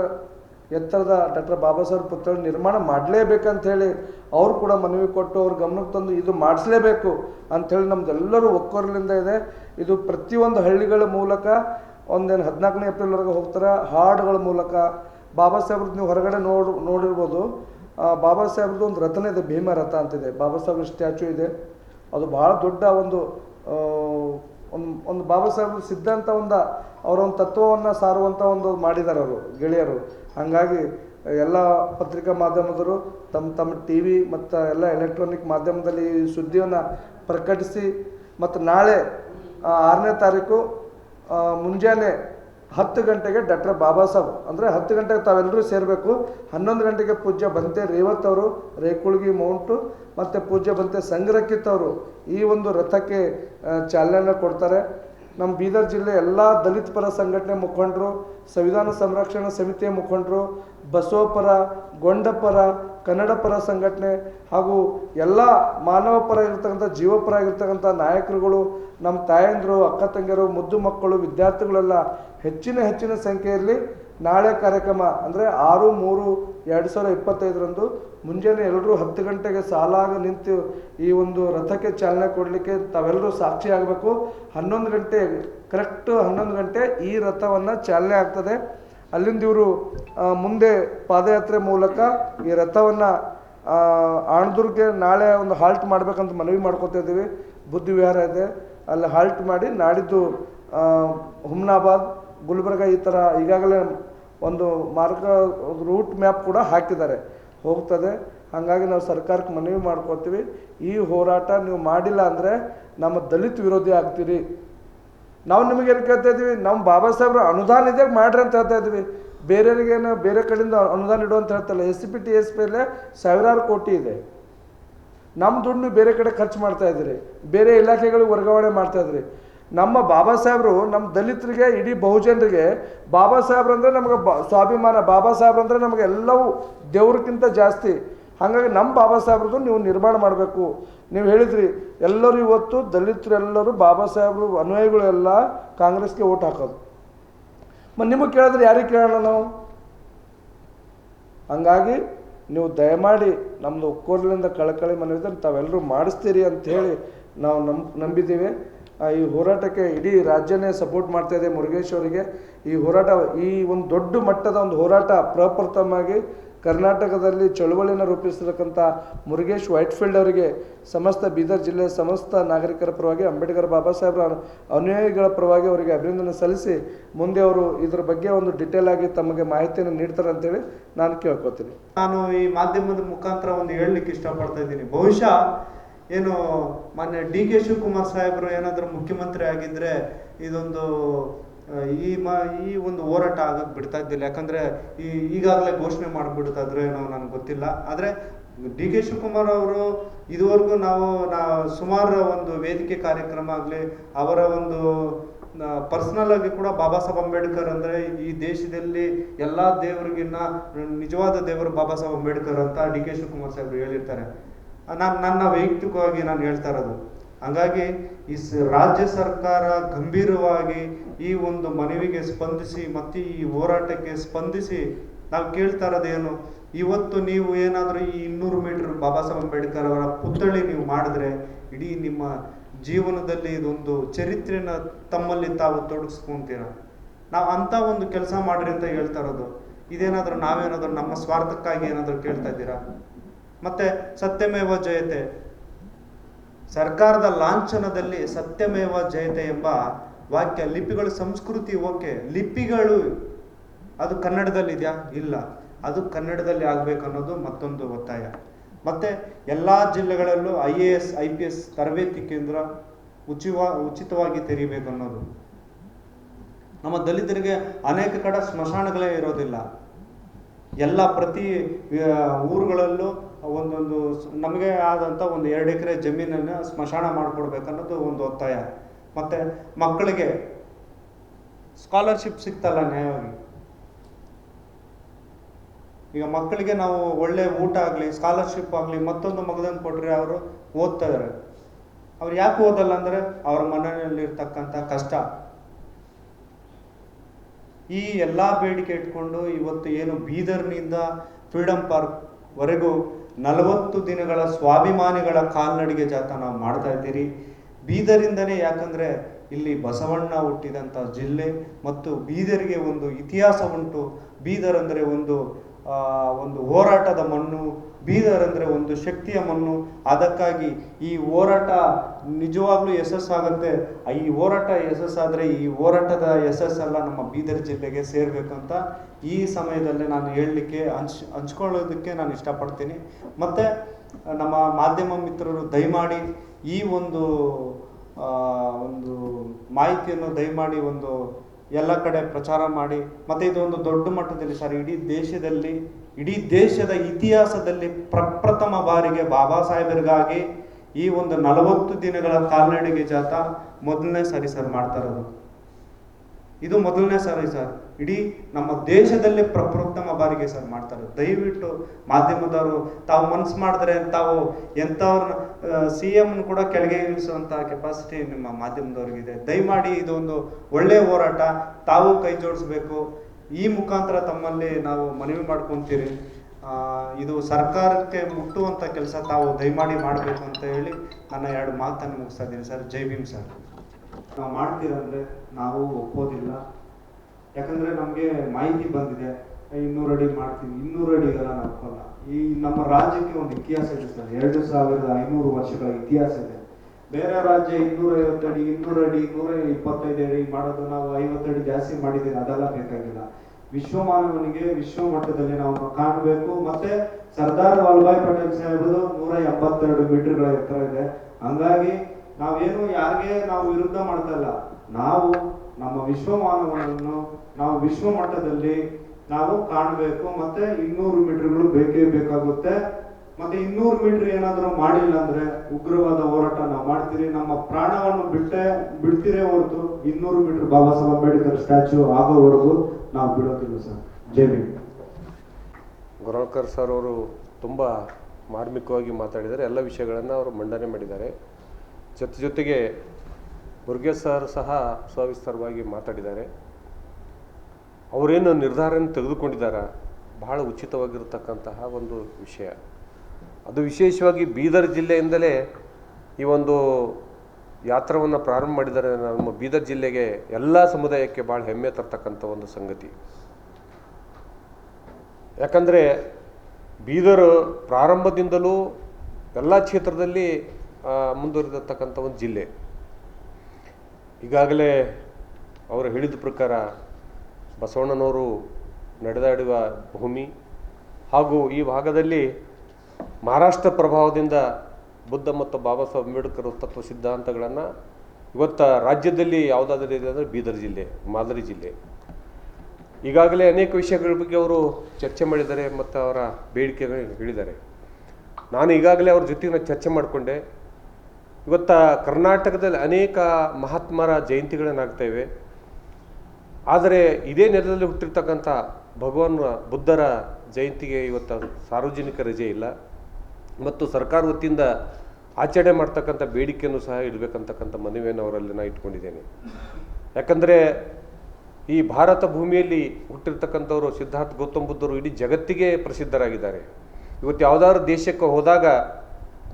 ಎತ್ತರದ ಡಾಕ್ಟರ್ ಬಾಬಾ ಸಾಹೇಬ್ ಪುತ್ಥಳಿ ನಿರ್ಮಾಣ ಮಾಡಲೇಬೇಕಂತ ಹೇಳಿ ಅವ್ರು ಕೂಡ ಮನವಿ ಕೊಟ್ಟು ಅವ್ರ ಗಮನಕ್ಕೆ ತಂದು ಇದು ಮಾಡಿಸ್ಲೇಬೇಕು ಅಂಥೇಳಿ ನಮ್ದೆಲ್ಲರೂ ಒಕ್ಕೊರಲಿಂದ ಇದೆ. ಇದು ಪ್ರತಿಯೊಂದು ಹಳ್ಳಿಗಳ ಮೂಲಕ ಒಂದೇನು ಹದಿನಾಲ್ಕನೇ ಏಪ್ರಿಲ್ವರೆಗೆ ಹೋಗ್ತಾರೆ. ಹಾಡುಗಳ ಮೂಲಕ ಬಾಬಾ ಸಾಹೇಬ್ರದ್ದು ನೀವು ಹೊರಗಡೆ ನೋಡು, ನೋಡಿರ್ಬೋದು. ಬಾಬಾ ಸಾಹೇಬ್ರದ್ದು ಒಂದು ರಥನ ಇದೆ, ಭೀಮ ರಥ ಅಂತಿದೆ. ಬಾಬಾ ಸಾಹೇಬ್ರ ಸ್ಟ್ಯಾಚು ಇದೆ. ಅದು ಭಾಳ ದೊಡ್ಡ ಒಂದು ಒಂದು ಒಂದು ಬಾಬಾ ಸಾಹೇಬ್ರ ಸಿದ್ಧಾಂತ ಒಂದು. ಅವರ ಒಂದು ತತ್ವವನ್ನು ಸಾರುವಂಥ ಒಂದು ಮಾಡಿದ್ದಾರೆ ಅವರು ಗೆಳೆಯರು. ಹಾಗಾಗಿ ಎಲ್ಲ ಪತ್ರಿಕಾ ಮಾಧ್ಯಮದವರು ತಮ್ಮ ತಮ್ಮ ಟಿ ವಿ ಮತ್ತು ಎಲ್ಲ ಎಲೆಕ್ಟ್ರಾನಿಕ್ ಮಾಧ್ಯಮದಲ್ಲಿ ಈ ಸುದ್ದಿಯನ್ನು ಪ್ರಕಟಿಸಿ ಮತ್ತು ನಾಳೆ ಆರನೇ ತಾರೀಕು ಮುಂಜಾನೆ ಹತ್ತು ಗಂಟೆಗೆ ಡಾಕ್ಟರ್ ಬಾಬಾ ಸಾಹೇಬ್, ಅಂದರೆ ಹತ್ತು ಗಂಟೆಗೆ ತಾವೆಲ್ಲರೂ ಸೇರಬೇಕು, ಹನ್ನೊಂದು ಗಂಟೆಗೆ ಪೂಜ್ಯ ಬಂತೆ ರೇವತ್ ಅವರು, ರೇಕುಳ್ಗಿ ಮೌಂಟು, ಮತ್ತು ಪೂಜ್ಯ ಬಂತೆ ಸಂಗ್ರಕಿತ್ ಅವರು ಈ ಒಂದು ರಥಕ್ಕೆ ಚಾಲನೆಯನ್ನು ಚಾಲನೆ ಕೊಡ್ತಾರೆ. ನಮ್ಮ ಬೀದರ್ ಜಿಲ್ಲೆ ಎಲ್ಲ ದಲಿತ ಪರ ಸಂಘಟನೆ ಮುಖಂಡರು, ಸಂವಿಧಾನ ಸಂರಕ್ಷಣಾ ಸಮಿತಿಯ ಮುಖಂಡರು ಬಸವಪರ ಗೊಂಡಪರ ಕನ್ನಡ ಪರ ಸಂಘಟನೆ ಹಾಗೂ ಎಲ್ಲ ಮಾನವ ಪರ ಇರ್ತಕ್ಕಂಥ ಜೀವಪರ ಆಗಿರ್ತಕ್ಕಂಥ ನಾಯಕರುಗಳು ನಮ್ಮ ತಾಯಂದಿರು, ಅಕ್ಕ ತಂಗಿಯರು, ಮುದ್ದು ಮಕ್ಕಳು, ವಿದ್ಯಾರ್ಥಿಗಳೆಲ್ಲ ಹೆಚ್ಚಿನ ಹೆಚ್ಚಿನ ಸಂಖ್ಯೆಯಲ್ಲಿ ನಾಳೆ ಕಾರ್ಯಕ್ರಮ ಅಂದರೆ ಆರು, ಮೂರು, ಎರಡು ಸಾವಿರದ ಇಪ್ಪತ್ತೈದರಂದು ಮುಂಜಾನೆ ಎಲ್ಲರೂ ಹತ್ತು ಗಂಟೆಗೆ ಸಾಲಾಗಿ ನಿಂತು ಈ ಒಂದು ರಥಕ್ಕೆ ಚಾಲನೆ ಕೊಡಲಿಕ್ಕೆ ತಾವೆಲ್ಲರೂ ಸಾಕ್ಷಿ ಆಗಬೇಕು. ಹನ್ನೊಂದು ಗಂಟೆ ಕರೆಕ್ಟ್ ಹನ್ನೊಂದು ಗಂಟೆ ಈ ರಥವನ್ನು ಚಾಲನೆ ಆಗ್ತದೆ. ಅಲ್ಲಿಂದ ಇವರು ಮುಂದೆ ಪಾದಯಾತ್ರೆ ಮೂಲಕ ಈ ರಥವನ್ನು ಆಣದುರ್ಗೆ ನಾಳೆ ಒಂದು ಹಾಲ್ಟ್ ಮಾಡಬೇಕಂತ ಮನವಿ ಮಾಡ್ಕೊತಾ ಇದ್ದೀವಿ. ಬುದ್ಧಿ ವಿಹಾರ ಇದೆ. ಅಲ್ಲಿ ಹಾಲ್ಟ್ ಮಾಡಿ ನಾಡಿದ್ದು ಹುಮ್ನಾಬಾದ್, ಗುಲ್ಬರ್ಗ ಈ ಥರ ಈಗಾಗಲೇ ಒಂದು ಮಾರ್ಗ ರೂಟ್ ಮ್ಯಾಪ್ ಕೂಡ ಹಾಕಿದ್ದಾರೆ. ಹೋಗ್ತದೆ. ಹಾಗಾಗಿ ನಾವು ಸರ್ಕಾರಕ್ಕೆ ಮನವಿ ಮಾಡ್ಕೊತೀವಿ. ಈ ಹೋರಾಟ ನೀವು ಮಾಡಿಲ್ಲ ಅಂದರೆ ನಮ್ಮ ದಲಿತ ವಿರೋಧಿ ಆಗ್ತೀರಿ. ನಾವು ನಿಮಗೆ ಏನು ಕೇಳ್ತಾ ಇದ್ದೀವಿ? ನಮ್ಮ ಬಾಬಾ ಸಾಹೇಬ್ರ ಅನುದಾನ ಇದೆ ಮಾಡ್ರಿ ಅಂತ ಹೇಳ್ತಾ ಇದ್ವಿ ಬೇರೆಯವರಿಗೇನು ಬೇರೆ ಕಡೆಯಿಂದ ಅನುದಾನ ಇಡು ಅಂತ ಹೇಳ್ತಲ್ಲ, S C P T S ಪಿಯಲ್ಲೇ ಸಾವಿರಾರು ಕೋಟಿ ಇದೆ. ನಮ್ಮ ದುಡ್ಡು ಬೇರೆ ಕಡೆ ಖರ್ಚು ಮಾಡ್ತಾ ಇದ್ದೀರಿ. ಬೇರೆ ಇಲಾಖೆಗಳಿಗೆ ವರ್ಗಾವಣೆ ಮಾಡ್ತಾ ಇದ್ರಿ ನಮ್ಮ ಬಾಬಾ ಸಾಹೇಬರು ನಮ್ಮ ದಲಿತರಿಗೆ, ಇಡೀ ಬಹುಜನರಿಗೆ, ಬಾಬಾ ಸಾಹೇಬ್ರು ಅಂದರೆ ನಮಗೆ ಬ, ಸ್ವಾಭಿಮಾನ, ಬಾಬಾ ಸಾಹೇಬ್ರು ಅಂದರೆ ನಮಗೆ ಎಲ್ಲವೂ ದೇವ್ರಕ್ಕಿಂತ ಜಾಸ್ತಿ. ಹಾಗಾಗಿ ನಮ್ಮ ಬಾಬಾ ಸಾಹೇಬ್ರದ್ದು ನೀವು ನಿರ್ಮಾಣ ಮಾಡಬೇಕು. ನೀವು ಹೇಳಿದ್ರಿ, ಎಲ್ಲರೂ ಇವತ್ತು ದಲಿತರೆಲ್ಲರೂ ಬಾಬಾ ಸಾಹೇಬ್ರು ಅನುಯಾಯಿಗಳೆಲ್ಲ ಕಾಂಗ್ರೆಸ್ಗೆ ಓಟ್ ಹಾಕೋದು. ಮತ್ತು ನಿಮಗೆ ಕೇಳಿದ್ರೆ ಯಾರಿಗೆ ಕೇಳೋಣ ನಾವು? ಹಂಗಾಗಿ ನೀವು ದಯಮಾಡಿ ನಮ್ಮದು ಒಕ್ಕೋರ್ಲಿಂದ ಕಳಕಳಿ ಮನವಿದ್ರೆ ತಾವೆಲ್ಲರೂ ಮಾಡಿಸ್ತೀರಿ ಅಂತ ಹೇಳಿ ನಾವು ನಂಬ್, ನಂಬಿದ್ದೀವಿ. ಈ ಹೋರಾಟಕ್ಕೆ ಇಡೀ ರಾಜ್ಯನೇ ಸಪೋರ್ಟ್ ಮಾಡ್ತಾ ಇದೆ ಮುರುಗೇಶ್ ಅವರಿಗೆ. ಈ ಹೋರಾಟ, ಈ ಒಂದು ದೊಡ್ಡ ಮಟ್ಟದ ಒಂದು ಹೋರಾಟ ಪ್ರಪ್ರಥಮವಾಗಿ ಕರ್ನಾಟಕದಲ್ಲಿ ಚಳುವಳಿನ ರೂಪಿಸಿರ್ತಕ್ಕಂಥ ಮುರುಗೇಶ್ ವೈಟ್ಫೀಲ್ಡ್ ಅವರಿಗೆ, ಸಮಸ್ತ ಬೀದರ್ ಜಿಲ್ಲೆಯ ಸಮಸ್ತ ನಾಗರಿಕರ ಪರವಾಗಿ, ಅಂಬೇಡ್ಕರ್ ಬಾಬಾ ಸಾಹೇಬ್ರ ಅನು- ಅನುಯಾಯಿಗಳ ಪರವಾಗಿ ಅವರಿಗೆ ಅಭಿನಂದನೆ ಸಲ್ಲಿಸಿ, ಮುಂದೆ ಅವರು ಇದ್ರ ಬಗ್ಗೆ ಒಂದು ಡಿಟೇಲ್ ಆಗಿ ತಮಗೆ ಮಾಹಿತಿಯನ್ನು ನೀಡ್ತಾರೆ ಅಂತೇಳಿ ನಾನು ಕೇಳ್ಕೊತೀನಿ.
ನಾನು ಈ ಮಾಧ್ಯಮದ ಮುಖಾಂತರ ಒಂದು ಹೇಳಲಿಕ್ಕೆ ಇಷ್ಟಪಡ್ತಾ ಇದ್ದೀನಿ. ಬಹುಶಃ ಏನು ಮೊನ್ನೆ ಡಿ ಕೆ ಶಿವಕುಮಾರ್ ಸಾಹೇಬರು ಏನಾದರೂ ಮುಖ್ಯಮಂತ್ರಿ ಆಗಿದ್ರೆ ಇದೊಂದು ಈ ಮ, ಈ ಒಂದು ಹೋರಾಟ ಆಗಕ್ಕೆ ಬಿಡ್ತಾ ಇದ್ದಿಲ್ಲ. ಯಾಕಂದ್ರೆ ಈ, ಈಗಾಗಲೇ ಘೋಷಣೆ ಮಾಡಿಬಿಡ್ತಾ ಇದ್ರು ಏನೋ ನನಗೆ ಗೊತ್ತಿಲ್ಲ. ಆದರೆ ಡಿ ಕೆ ಶಿವಕುಮಾರ್ ಅವರು ಇದುವರೆಗೂ ನಾವು, ನಾ, ಸುಮಾರು ಒಂದು ವೇದಿಕೆ ಕಾರ್ಯಕ್ರಮ ಆಗಲಿ, ಅವರ ಒಂದು ಪರ್ಸನಲ್ ಆಗಿ ಕೂಡ ಬಾಬಾ ಸಾಹೇಬ್ ಅಂಬೇಡ್ಕರ್ ಅಂದ್ರೆ ಈ ದೇಶದಲ್ಲಿ ಎಲ್ಲಾ ದೇವರಿಗಿನ್ನ, ನಿಜವಾದ ದೇವರು ಬಾಬಾ ಸಾಹೇಬ್ ಅಂಬೇಡ್ಕರ್ ಅಂತ ಡಿ ಕೆ ಶಿವಕುಮಾರ್ ಸಾಹೇಬ್ರು ಹೇಳಿರ್ತಾರೆ. ನಾನು ನನ್ನ ವೈಯಕ್ತಿಕವಾಗಿ ನಾನು ಹೇಳ್ತಾ ಇರೋದು. ಹಂಗಾಗಿ ಈ ರಾಜ್ಯ ಸರ್ಕಾರ ಗಂಭೀರವಾಗಿ ಈ ಒಂದು ಮನವಿಗೆ ಸ್ಪಂದಿಸಿ ಮತ್ತೆ ಈ ಹೋರಾಟಕ್ಕೆ ಸ್ಪಂದಿಸಿ ನಾವು ಕೇಳ್ತಾ ಇರೋದೇನು ಇವತ್ತು ನೀವು ಏನಾದರೂ ಈ ಇನ್ನೂರು ಮೀಟರ್ ಬಾಬಾ ಸಾಹೇಬ್ ಅಂಬೇಡ್ಕರ್ ಅವರ ಪುತ್ಥಳಿ ನೀವು ಮಾಡಿದ್ರೆ ಇಡೀ ನಿಮ್ಮ ಜೀವನದಲ್ಲಿ ಇದೊಂದು ಚರಿತ್ರೆನ ತಮ್ಮಲ್ಲಿ ತಾವು ತೊಡಗಿಸ್ಕೊಂತೀರ? ನಾವು ಅಂಥ ಒಂದು ಕೆಲಸ ಮಾಡ್ರಿ ಅಂತ ಹೇಳ್ತಾ ಇರೋದು. ಇದೇನಾದರೂ ನಾವೇನಾದರೂ ನಮ್ಮ ಸ್ವಾರ್ಥಕ್ಕಾಗಿ ಏನಾದರೂ ಕೇಳ್ತಾ ಇದ್ದೀರಾ? ಮತ್ತೆ ಸತ್ಯಮೇವ ಜಯತೆ. ಸರ್ಕಾರದ ಲಾಂಛನದಲ್ಲಿ ಸತ್ಯಮೇವ ಜಯತೆ ಎಂಬ ವಾಕ್ಯ ಲಿಪಿಗಳು ಸಂಸ್ಕೃತಿ ಓಕೆ. ಲಿಪಿಗಳು, ಅದು ಕನ್ನಡದಲ್ಲಿದೆಯಾ? ಇಲ್ಲ. ಅದು ಕನ್ನಡದಲ್ಲಿ ಆಗ್ಬೇಕು ಅನ್ನೋದು ಮತ್ತೊಂದು ಒತ್ತಾಯ. ಮತ್ತೆ ಎಲ್ಲಾ ಜಿಲ್ಲೆಗಳಲ್ಲೂ I A S, I P S ತರಬೇತಿ ಕೇಂದ್ರ ಉಚಿವ, ಉಚಿತವಾಗಿ ತೆರೀಬೇಕು ಅನ್ನೋದು ನಮ್ಮ ದಲಿತರಿಗೆ ಅನೇಕ ಕಡೆ ಸ್ಮಶಾನಗಳೇ ಇರೋದಿಲ್ಲ. ಎಲ್ಲ ಪ್ರತಿ ಊರುಗಳಲ್ಲೂ ಒಂದೊಂದು ನಮಗೆ ಆದಂಥ ಒಂದು ಎರಡು ಎಕರೆ ಜಮೀನನ್ನು ಸ್ಮಶಾನ ಮಾಡಿಕೊಡ್ಬೇಕನ್ನೋದು ಒಂದು ಒತ್ತಾಯ. ಮತ್ತು ಮಕ್ಕಳಿಗೆ ಸ್ಕಾಲರ್ಶಿಪ್ ಸಿಗ್ತಲ್ಲ ನ್ಯಾಯವಾಗಿ? ಈಗ ಮಕ್ಕಳಿಗೆ ನಾವು ಒಳ್ಳೆ ಊಟ ಆಗಲಿ ಸ್ಕಾಲರ್ಶಿಪ್ ಆಗಲಿ, ಮತ್ತೊಂದು ಮಗದನ್ನು ಕೊಟ್ಟರೆ ಅವರು ಓದ್ತಾ ಇದ್ದಾರೆ ಅವ್ರು ಯಾಕೆ ಓದಲ್ಲ ಅಂದರೆ ಅವರ ಮನೆಯಲ್ಲಿರ್ತಕ್ಕಂಥ ಕಷ್ಟ. ಈ ಎಲ್ಲ ಬೇಡಿಕೆ ಇಟ್ಕೊಂಡು ಇವತ್ತು ಏನು ಬೀದರ್ನಿಂದ ಫ್ರೀಡಮ್ ಪಾರ್ಕ್ ವರೆಗೂ ನಲವತ್ತು ದಿನಗಳ ಸ್ವಾಭಿಮಾನಿಗಳ ಕಾಲ್ನಡಿಗೆ ಜಾಥಾ ನಾವು ಮಾಡ್ತಾ ಇದ್ದೀರಿ. ಬೀದರಿಂದನೇ ಯಾಕಂದ್ರೆ ಇಲ್ಲಿ ಬಸವಣ್ಣ ಹುಟ್ಟಿದಂಥ ಜಿಲ್ಲೆ ಮತ್ತು ಬೀದರಿಗೆ ಒಂದು ಇತಿಹಾಸ ಉಂಟು. ಬೀದರ್ ಅಂದರೆ ಒಂದು ಒಂದು ಹೋರಾಟದ ಮಣ್ಣು ಬೀದರ್ ಅಂದರೆ ಒಂದು ಶಕ್ತಿಯ ಮಣ್ಣು. ಅದಕ್ಕಾಗಿ ಈ ಹೋರಾಟ ನಿಜವಾಗ್ಲೂ ಯಶಸ್ಸಾಗುತ್ತೆ. ಈ ಹೋರಾಟ ಯಶಸ್ಸಾದರೆ ಈ ಹೋರಾಟದ ಯಶಸ್ಸೆಲ್ಲ ನಮ್ಮ ಬೀದರ್ ಜಿಲ್ಲೆಗೆ ಸೇರಬೇಕಂತ ಈ ಸಮಯದಲ್ಲಿ ನಾನು ಹೇಳಲಿಕ್ಕೆ ಹಂಚ್, ಹಂಚ್ಕೊಳ್ಳೋದಕ್ಕೆ ನಾನು ಇಷ್ಟಪಡ್ತೀನಿ. ಮತ್ತು, ನಮ್ಮ ಮಾಧ್ಯಮ ಮಿತ್ರರು ದಯಮಾಡಿ ಈ ಒಂದು ಒಂದು ಮಾಹಿತಿಯನ್ನು ದಯಮಾಡಿ ಒಂದು ಎಲ್ಲ ಕಡೆ ಪ್ರಚಾರ ಮಾಡಿ. ಮತ್ತು ಒಂದು ದೊಡ್ಡ ಮಟ್ಟದಲ್ಲಿ, ಸರ್, ಇಡೀ ದೇಶದಲ್ಲಿ ಇಡೀ ದೇಶದ ಇತಿಹಾಸದಲ್ಲಿ ಪ್ರಪ್ರಥಮ ಬಾರಿಗೆ ಬಾಬಾ ಸಾಹೇಬರಿಗಾಗಿ ಈ ಒಂದು ನಲವತ್ತು ದಿನಗಳ ಕಾಲ್ನಡಿಗೆ ಜಾಥಾ ಮೊದಲನೇ ಸಾರಿ ಸರ್ ಮಾಡ್ತಾ ಇರೋದು. ಇದು ಮೊದಲನೇ ಸಾರಿ ಸರ್. ಇಡೀ ನಮ್ಮ ದೇಶದಲ್ಲೇ ಪ್ರಪ್ರಥಮ ಬಾರಿಗೆ ಸರ್ ಮಾಡ್ತಾರೆ ದಯವಿಟ್ಟು ಮಾಧ್ಯಮದವರು, ತಾವು ಮನ್ಸು ಮಾಡಿದ್ರೆ ತಾವು ಎಂಥವ್ರನ್ನ ಸಿ ಎಂ ಕೂಡ ಕೆಳಗೆ ಇಳಿಸುವಂಥ ಕೆಪಾಸಿಟಿ ನಿಮ್ಮ ಮಾಧ್ಯಮದವ್ರಿಗಿದೆ. ದಯಮಾಡಿ ಇದೊಂದು ಒಳ್ಳೆಯ ಹೋರಾಟ. ತಾವು ಕೈ ಜೋಡಿಸ್ಬೇಕು. ಈ ಮುಖಾಂತರ ತಮ್ಮಲ್ಲಿ ನಾವು ಮನವಿ ಮಾಡ್ಕೊತೀರಿ. ಇದು ಸರ್ಕಾರಕ್ಕೆ ಮುಟ್ಟುವಂಥ ಕೆಲಸ ತಾವು ದಯಮಾಡಿ ಮಾಡಬೇಕು ಅಂತ ಹೇಳಿ ನನ್ನ ಎರಡು ಮಾತನ್ನು ಮುಗಿಸ್ತಾ ಇದ್ದೀನಿ ಸರ್. ಜೈ ಭೀಮ್ ಸರ್. ನಾವು ಮಾಡ್ತೀರಂದರೆ ನಾವು ಒಪ್ಪೋದಿಲ್ಲ. ಯಾಕಂದ್ರೆ ನಮಗೆ ಮಾಹಿತಿ ಬಂದಿದೆ. ಇನ್ನೂರು ಅಡಿ ಮಾಡ್ತೀವಿ ಇನ್ನೂರು ಅಡಿಗೆಲ್ಲ ನಾವು ಈ ನಮ್ಮ ರಾಜ್ಯಕ್ಕೆ ಒಂದು ಇತಿಹಾಸ ಇದೆ ಸರ್. ಎರಡು ಸಾವಿರದ ಐನೂರು ವರ್ಷಗಳ ಇತಿಹಾಸ ಇದೆ. ಬೇರೆ ರಾಜ್ಯ ಇನ್ನೂರ ಐವತ್ತು ಅಡಿ, ಇನ್ನೂರು ಅಡಿ ನೂರ ಇಪ್ಪತ್ತೈದು ಅಡಿ ಮಾಡೋದು ನಾವು ಐವತ್ತು ಅಡಿ ಜಾಸ್ತಿ ಮಾಡಿದ್ದೀವಿ ಅದೆಲ್ಲ ಬೇಕಾಗಿಲ್ಲ. ವಿಶ್ವಮಾನವನಿಗೆ ವಿಶ್ವ ಮಟ್ಟದಲ್ಲಿ ನಾವು ಕಾಣಬೇಕು. ಮತ್ತೆ ಸರ್ದಾರ್ ವಲ್ಲಭಾಯ್ ಪಟೇಲ್ ಸಾಹೇಬರು ನೂರ ಎಪ್ಪತ್ತೆರಡು ಮೀಟರ್ಗಳ ಎತ್ತರ ಇದೆ. ಹಂಗಾಗಿ ನಾವೇನು ಯಾರಿಗೆ ನಾವು ವಿರುದ್ಧ ಮಾಡ್ತಾ ಇಲ್ಲ ನಾವು ನಮ್ಮ ವಿಶ್ವಮಾನವನನ್ನು ನಾವು ವಿಶ್ವ ಮಟ್ಟದಲ್ಲಿ ನಾವು ಕಾಣಬೇಕು. ಮತ್ತೆ ಇನ್ನೂರು ಮೀಟರ್ಗಳು ಬೇಕೇ ಬೇಕಾಗುತ್ತೆ. ಮತ್ತೆ ಇನ್ನೂರು ಮೀಟರ್ ಏನಾದರೂ ಮಾಡಿಲ್ಲ ಅಂದ್ರೆ ಉಗ್ರವಾದ ಹೋರಾಟ ನಾವು ಮಾಡ್ತೀರಿ. ನಮ್ಮ ಪ್ರಾಣವನ್ನು ಬಿಟ್ಟೆ ಬಿಡ್ತೀರೇ ಹೊರತು ಇನ್ನೂರು ಮೀಟರ್ ಬಾಬಾ ಸಾಹೇಬ್ ಅಂಬೇಡ್ಕರ್ ಸ್ಟ್ಯಾಚು ಆಗೋವರೆಗೂ ನಾವು ಬಿಡೋದಿಲ್ಲ ಸರ್. ಜೈ ಭೀಮ್.
ಗೊರಳ್ಕರ್ ಸರ್ ಅವರು ತುಂಬ ಮಾರ್ಮಿಕವಾಗಿ ಮಾತಾಡಿದ್ದಾರೆ. ಎಲ್ಲ ವಿಷಯಗಳನ್ನು ಅವರು ಮಂಡನೆ ಮಾಡಿದ್ದಾರೆ. ಜೊತೆ ಜೊತೆಗೆ ಮುರುಗೇಶ್ ಸರ್ ಸಹ ಸವಿಸ್ತಾರವಾಗಿ ಮಾತಾಡಿದ್ದಾರೆ. ಅವರೇನು ನಿರ್ಧಾರನ ತೆಗೆದುಕೊಂಡಿದ್ದಾರೆ? ಬಹಳ ಉಚಿತವಾಗಿರತಕ್ಕಂತಹ ಒಂದು ವಿಷಯ. ಅದು ವಿಶೇಷವಾಗಿ ಬೀದರ್ ಜಿಲ್ಲೆಯಿಂದಲೇ ಈ ಒಂದು ಯಾತ್ರವನ್ನು ಪ್ರಾರಂಭ ಮಾಡಿದ್ದಾರೆ. ನಮ್ಮ ಬೀದರ್ ಜಿಲ್ಲೆಗೆ ಎಲ್ಲ ಸಮುದಾಯಕ್ಕೆ ಭಾಳ ಹೆಮ್ಮೆ ತರ್ತಕ್ಕಂಥ ಒಂದು ಸಂಗತಿ. ಯಾಕಂದರೆ ಬೀದರ್ ಪ್ರಾರಂಭದಿಂದಲೂ ಎಲ್ಲ ಕ್ಷೇತ್ರದಲ್ಲಿ ಮುಂದುವರಿದಿರ್ತಕ್ಕಂಥ ಒಂದು ಜಿಲ್ಲೆ. ಈಗಾಗಲೇ ಅವರು ಹೇಳಿದ ಪ್ರಕಾರ ಬಸವಣ್ಣನವರು ನಡೆದಾಡುವ ಭೂಮಿ ಹಾಗೂ ಈ ಭಾಗದಲ್ಲಿ ಮಹಾರಾಷ್ಟ್ರ ಪ್ರಭಾವದಿಂದ ಬುದ್ಧ ಮತ್ತು ಬಾಬಾ ಸಾಹೇಬ್ ಅಂಬೇಡ್ಕರ್ ತತ್ವ ಸಿದ್ಧಾಂತಗಳನ್ನು ಇವತ್ತು ರಾಜ್ಯದಲ್ಲಿ ಯಾವುದಾದ್ರೂ ಇದೆ ಅಂದರೆ ಬೀದರ್ ಜಿಲ್ಲೆ, ಮಾದರಿ ಜಿಲ್ಲೆ. ಈಗಾಗಲೇ ಅನೇಕ ವಿಷಯಗಳ ಬಗ್ಗೆ ಅವರು ಚರ್ಚೆ ಮಾಡಿದ್ದಾರೆ ಮತ್ತು ಅವರ ಬೇಡಿಕೆಗಳನ್ನು ಹೇಳಿದ್ದಾರೆ. ನಾನು ಈಗಾಗಲೇ ಅವ್ರ ಜೊತೆಗೆ ಚರ್ಚೆ ಮಾಡಿಕೊಂಡೆ. ಇವತ್ತು ಕರ್ನಾಟಕದಲ್ಲಿ ಅನೇಕ ಮಹಾತ್ಮರ ಜಯಂತಿಗಳನ್ನಾಗ್ತಾಯಿವೆ ಆದರೆ ಇದೇ ನೆಲದಲ್ಲಿ ಹುಟ್ಟಿರ್ತಕ್ಕಂಥ ಭಗವಾನ್ ಬುದ್ಧರ ಜಯಂತಿಗೆ ಇವತ್ತು ಸಾರ್ವಜನಿಕ ರಜೆ ಇಲ್ಲ. ಮತ್ತು ಸರ್ಕಾರ ವತಿಯಿಂದ ಆಚರಣೆ ಮಾಡ್ತಕ್ಕಂಥ ಬೇಡಿಕೆಯನ್ನು ಸಹ ಇಡಬೇಕಂತಕ್ಕಂಥ ಮನವಿಯನ್ನು ಅವರಲ್ಲಿ ನಾನು ಇಟ್ಕೊಂಡಿದ್ದೇನೆ. ಯಾಕಂದರೆ ಈ ಭಾರತ ಭೂಮಿಯಲ್ಲಿ ಹುಟ್ಟಿರ್ತಕ್ಕಂಥವರು ಸಿದ್ಧಾರ್ಥ ಗೌತಮ್ ಬುದ್ಧರು ಇಡೀ ಜಗತ್ತಿಗೆ ಪ್ರಸಿದ್ಧರಾಗಿದ್ದಾರೆ. ಇವತ್ತು ಯಾವುದಾದ್ರು ದೇಶಕ್ಕೆ ಹೋದಾಗ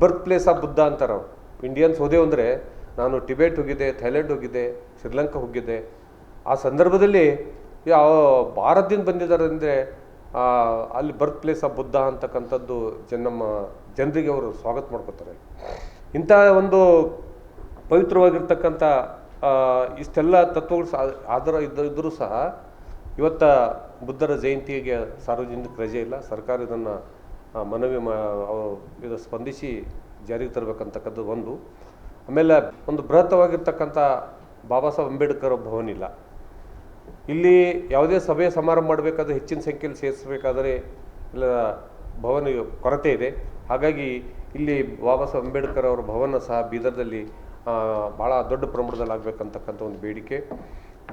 ಬರ್ತ್ ಪ್ಲೇಸ್ ಆಫ್ ಬುದ್ಧ ಅಂತಾರೆ ಅವರು ಇಂಡಿಯನ್ಸ್ ಹೋದೆವು ಅಂದರೆ ನಾನು ಟಿಬೆಟ್ ಹೋಗಿದ್ದೆ ಥೈಲ್ಯಾಂಡ್ ಹೋಗಿದ್ದೆ, ಶ್ರೀಲಂಕಾ ಹೋಗಿದ್ದೆ. ಆ ಸಂದರ್ಭದಲ್ಲಿ ಯಾವ ಭಾರತದಿಂದ ಬಂದಿದ್ದಾರೆ ಅಂದರೆ ಅಲ್ಲಿ ಬರ್ತ್ ಪ್ಲೇಸ್ ಆಫ್ ಬುದ್ಧ ಅಂತಕ್ಕಂಥದ್ದು ಜನ ನಮ್ಮ ಜನರಿಗೆ ಅವರು ಸ್ವಾಗತ ಮಾಡ್ಕೋತಾರೆ. ಇಂಥ ಒಂದು ಪವಿತ್ರವಾಗಿರ್ತಕ್ಕಂಥ ಇಷ್ಟೆಲ್ಲ ತತ್ವಗಳು ಸಹ ಆಧಾರ ಇದ್ದ ಇದ್ದರೂ ಸಹ ಇವತ್ತ ಬುದ್ಧರ ಜಯಂತಿಗೆ ಸಾರ್ವಜನಿಕ ರಜೆ ಇಲ್ಲ. ಸರ್ಕಾರ ಇದನ್ನು ಮನವಿ ಮಾ ಇದು ಸ್ಪಂದಿಸಿ ಜಾರಿಗೆ ತರಬೇಕಂತಕ್ಕಂಥದ್ದು ಒಂದು. ಆಮೇಲೆ ಒಂದು ಬೃಹತ್ತವಾಗಿರ್ತಕ್ಕಂಥ ಬಾಬಾ ಸಾಹೇಬ್ ಅಂಬೇಡ್ಕರ್ ಭವನ ಇಲ್ಲ. ಇಲ್ಲಿ ಯಾವುದೇ ಸಭೆ ಸಮಾರಂಭ ಮಾಡಬೇಕಾದ್ರೆ ಹೆಚ್ಚಿನ ಸಂಖ್ಯೆಯಲ್ಲಿ ಸೇರಿಸಬೇಕಾದರೆ ಇಲ್ಲ, ಭವನ ಕೊರತೆ ಇದೆ. ಹಾಗಾಗಿ ಇಲ್ಲಿ ಬಾಬಾ ಸಾಹೇಬ್ ಅಂಬೇಡ್ಕರ್ ಅವರ ಭವನ ಸಹ ಬೀದರ್ದಲ್ಲಿ ಭಾಳ ದೊಡ್ಡ ಪ್ರಮಾಣದಲ್ಲಿ ಆಗಬೇಕಂತಕ್ಕಂಥ ಒಂದು ಬೇಡಿಕೆ.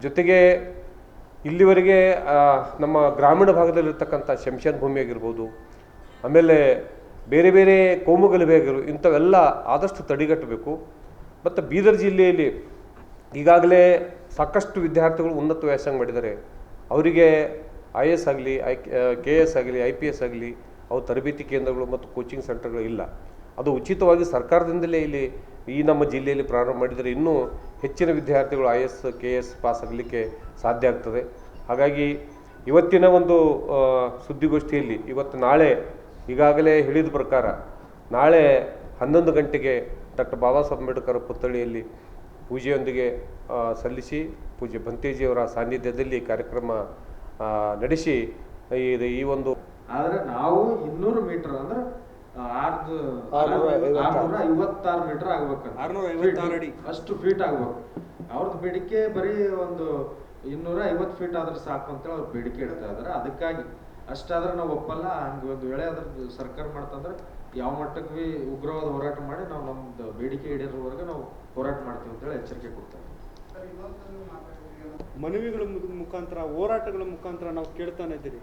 ಜೊತೆಗೆ ಇಲ್ಲಿವರೆಗೆ ನಮ್ಮ ಗ್ರಾಮೀಣ ಭಾಗದಲ್ಲಿರ್ತಕ್ಕಂಥ ಶಂಶಾನ್ ಭೂಮಿ ಆಗಿರ್ಬೋದು, ಆಮೇಲೆ ಬೇರೆ ಬೇರೆ ಕೋಮುಗಲಭೆ ಆಗಿರು ಇಂಥವೆಲ್ಲ ಆದಷ್ಟು ತಡೆಗಟ್ಟಬೇಕು. ಮತ್ತು ಬೀದರ್ ಜಿಲ್ಲೆಯಲ್ಲಿ ಈಗಾಗಲೇ ಸಾಕಷ್ಟು ವಿದ್ಯಾರ್ಥಿಗಳು ಉನ್ನತ ವ್ಯಾಸಂಗ ಮಾಡಿದ್ದಾರೆ. ಅವರಿಗೆ ಐ ಎಸ್ ಆಗಲಿ, ಐ ಕೆ ಎಸ್ ಆಗಲಿ, ಐ ಪಿ ಎಸ್ ಆಗಲಿ ಅವು ತರಬೇತಿ ಕೇಂದ್ರಗಳು ಮತ್ತು ಕೋಚಿಂಗ್ ಸೆಂಟರ್ಗಳು ಇಲ್ಲ. ಅದು ಉಚಿತವಾಗಿ ಸರ್ಕಾರದಿಂದಲೇ ಇಲ್ಲಿ ಈ ನಮ್ಮ ಜಿಲ್ಲೆಯಲ್ಲಿ ಪ್ರಾರಂಭ ಮಾಡಿದರೆ ಇನ್ನೂ ಹೆಚ್ಚಿನ ವಿದ್ಯಾರ್ಥಿಗಳು I S, K S pass ಆಗಲಿಕ್ಕೆ ಸಾಧ್ಯ ಆಗ್ತದೆ. ಹಾಗಾಗಿ ಇವತ್ತಿನ ಒಂದು ಸುದ್ದಿಗೋಷ್ಠಿಯಲ್ಲಿ ಇವತ್ತು ನಾಳೆ ಈಗಾಗಲೇ ಹೇಳಿದ ಪ್ರಕಾರ ನಾಳೆ ಹನ್ನೊಂದು ಗಂಟೆಗೆ ಡಾಕ್ಟರ್ ಬಾಬಾ ಸಾಹೇಬ್ ಅಂಬೇಡ್ಕರ್ ಪುತ್ಥಳಿಯಲ್ಲಿ ಪೂಜೆಯೊಂದಿಗೆ ಸಲ್ಲಿಸಿ ಪೂಜೆ ಬಂತೇಜಿಯವರ ಸಾನ್ನಿಧ್ಯದಲ್ಲಿ ಕಾರ್ಯಕ್ರಮ ನಡೆಸಿ ಈ ಒಂದು
ಆದ್ರೆ ನಾವು ಇನ್ನೂರು ಮೀಟರ್ ಅಂದ್ರೆ
ಆರ್ನೂರ ಐವತ್ತಾರು.
ಮೀಟರ್ ಆಗ್ಬೇಕು
ಅಡಿ.
ಅಷ್ಟು ಫೀಟ್ ಆಗ್ಬೇಕು. ಅವ್ರದ್ದು ಬೇಡಿಕೆ ಬರೀ ಒಂದು ಇನ್ನೂರ ಐವತ್ತು ಫೀಟ್ ಆದ್ರೆ ಸಾಕು ಅಂತೇಳಿ ಅವ್ರು ಬೇಡಿಕೆ ಇಡ್ತಾ ಇದಾರೆ. ಅದಕ್ಕಾಗಿ ಅಷ್ಟಾದ್ರೆ ನಾವು ಒಪ್ಪಲ್ಲ. ಹಂಗೆ ಒಂದು ವೇಳೆ ಅದ್ರ ಸರ್ಕಾರ ಮಾಡ್ತಂದ್ರೆ ಯಾವ ಮಟ್ಟಕ್ಕೆ ಭೀ ಉಗ್ರವಾದ ಹೋರಾಟ ಮಾಡಿ ನಾವು ನಮ್ದು ಬೇಡಿಕೆ ಈಡೇರೋವರೆಗೆ ನಾವು ಹೋರಾಟ ಮಾಡ್ತೀವಿ ಅಂತೇಳಿ ಎಚ್ಚರಿಕೆ ಕೊಡ್ತಾರೆ
ಮನವಿಗಳ ಮುಖಾಂತರ ಹೋರಾಟಗಳ ಮುಖಾಂತರ ನಾವು ಕೇಳ್ತಾನೆ ಇದ್ದೀರಿ.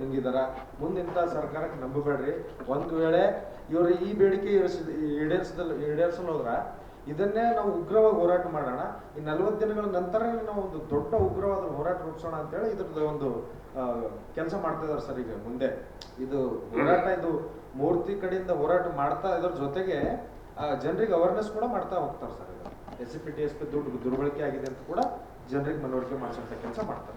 ನುಂಗಿದಾರ. ಮುಂದಿಂತ ಸರ್ಕಾರಕ್ಕೆ ನಂಬಬೇಡ್ರಿ. ಒಂದು ವೇಳೆ ಇವರು ಈ ಬೇಡಿಕೆ ಈಡೇರಿಸಿದ ಈಡೇರಿಸದಲ್ಲ ಈಡೇರಿಸಲು ಹೋದ್ರ ಇದನ್ನೇ ನಾವು ಉಗ್ರವಾಗಿ ಹೋರಾಟ ಮಾಡೋಣ. ಈ ನಲವತ್ತು ದಿನಗಳ ನಂತರ ನಾವು ಒಂದು ದೊಡ್ಡ ಉಗ್ರವಾದ ಹೋರಾಟ ರೂಪಿಸೋಣ ಅಂತೇಳಿ ಇದ್ರದ್ದು ಒಂದು ಕೆಲಸ ಮಾಡ್ತಾ ಇದಾರೆ ಸರ್ ಈಗ ಮುಂದೆ. ಇದು ಹೋರಾಟ, ಇದು ಮೂರ್ತಿ ಕಡೆಯಿಂದ ಹೋರಾಟ ಮಾಡ್ತಾ ಇದ್ರ ಜೊತೆಗೆ ಜನರಿಗೆ ಅವೇರ್ನೆಸ್ ಕೂಡ ಮಾಡ್ತಾ ಹೋಗ್ತಾರೆ sir S C P T S P ದುಡ್ಡು ದುರ್ಬಳಕೆ ಆಗಿದೆ ಅಂತ ಕೂಡ ಜನರಿಗೆ ಮನವರಿಕೆ ಮಾಡಿಸೋಂಥ ಕೆಲಸ ಮಾಡ್ತಾರೆ.